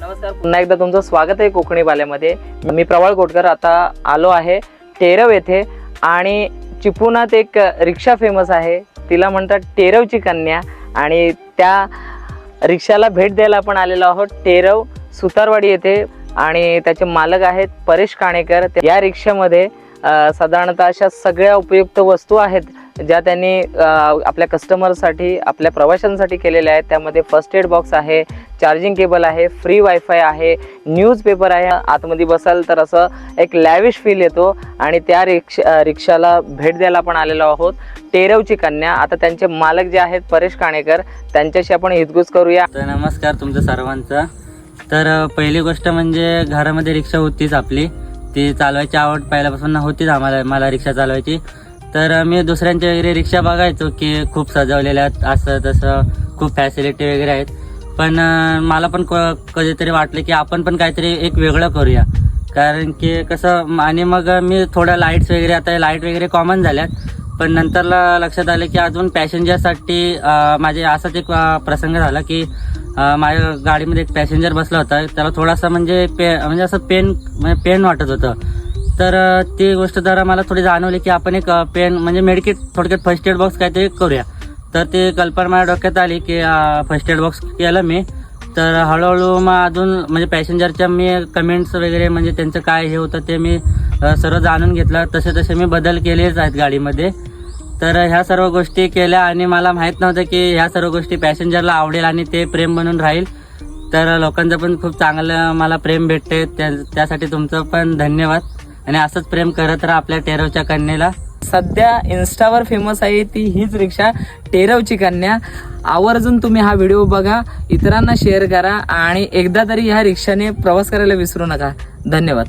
नमस्कार पुन्हा एकदा तुमचं स्वागत आहे कोकणी बाल्यामध्ये मी प्रवाळ कोटकर आता आलो आहे टेरव येथे आणि चिपुनात एक रिक्षा फेमस आहे. तिला म्हणतात टेरवची कन्या आणि त्या रिक्षाला भेट द्यायला आपण आलेलो आहोत टेरव सुतारवाडी येथे आणि त्याचे मालक आहेत परेश काणेकर. या रिक्षामध्ये साधारणतः अशा सगळ्या उपयुक्त वस्तू आहेत. ज्या त्यांनी आपल्या कस्टमरसाठी आपल्या प्रवाशांसाठी केलेल्या आहेत. त्यामध्ये फर्स्ट एड बॉक्स आहे चार्जिंग केबल आहे फ्री वायफाय आहे न्यूजपेपर आहे. आतमध्ये बसाल तर असं एक लॅविश फील येतो आणि त्या रिक्षा रिक्षाला भेट द्यायला आपण आलेलो आहोत. टेरवची कन्या. आता त्यांचे मालक जे आहेत परेश काणेकर त्यांच्याशी आपण हितगुज करूया. तर नमस्कार तुमचं सर्वांचा. तर पहिली गोष्ट म्हणजे घरामध्ये रिक्षा होतीच आपली. ती चालवायची आवड पहिल्यापासून होतीच आम्हाला मला रिक्षा चालवायची. तर मी दुसऱ्यांच्या वगैरे रिक्षा बघायचो की खूप सजवलेल्या आहेत असं तसं खूप फॅसिलिटी वगैरे आहेत. पण मला पण क- कधीतरी वाटलं की आपण पण काहीतरी एक वेगळं करूया. कारण की कसं आणि मग मी थोड्या लाईट्स वगैरे आता लाइट वगैरे कॉमन झाल्यात. पण नंतरला लक्षात आलं की अजून पॅसेंजरसाठी माझे असाच एक प्रसंग झाला की माझ्या गाडीमध्ये एक पॅसेंजर बसला होता. त्याला थोडासा म्हणजे पे म्हणजे असं पेन म्हणजे पेन वाटत होतं. तर ती गोष्ट जरा मला थोडी जाणवली की आपण एक पेन म्हणजे मेडिकेट थोडक्यात फर्स्ट एड बॉक्स काहीतरी करूया. तर ती कल्पना माझ्या डोक्यात आली की फर्स्ट एड बॉक्स केलं मी. तर हळूहळू मग अजून म्हणजे पॅसेंजरच्या मी कमेंट्स वगैरे म्हणजे त्यांचं काय हे होतं ते मी सर्व जाणून घेतलं. तसे तसे मी बदल केलेच आहेत गाडीमध्ये. तर ह्या सर्व गोष्टी केल्या आणि मला माहीत नव्हतं की ह्या सर्व गोष्टी पॅसेंजरला आवडेल आणि ते प्रेम बनून राहील. तर लोकांचं पण खूप चांगलं मला प्रेम भेटते त्या त्यासाठी तुमचं पण धन्यवाद. आणि असंच प्रेम करत राहा आपल्या टेरवच्या कन्येला. सध्या इन्स्टावर फेमस आहे ती हीच रिक्षा टेरवची कन्या. आवर्जून तुम्ही हा व्हिडिओ बघा इतरांना शेअर करा आणि एकदा तरी ह्या रिक्षाने प्रवास करायला विसरू नका. धन्यवाद.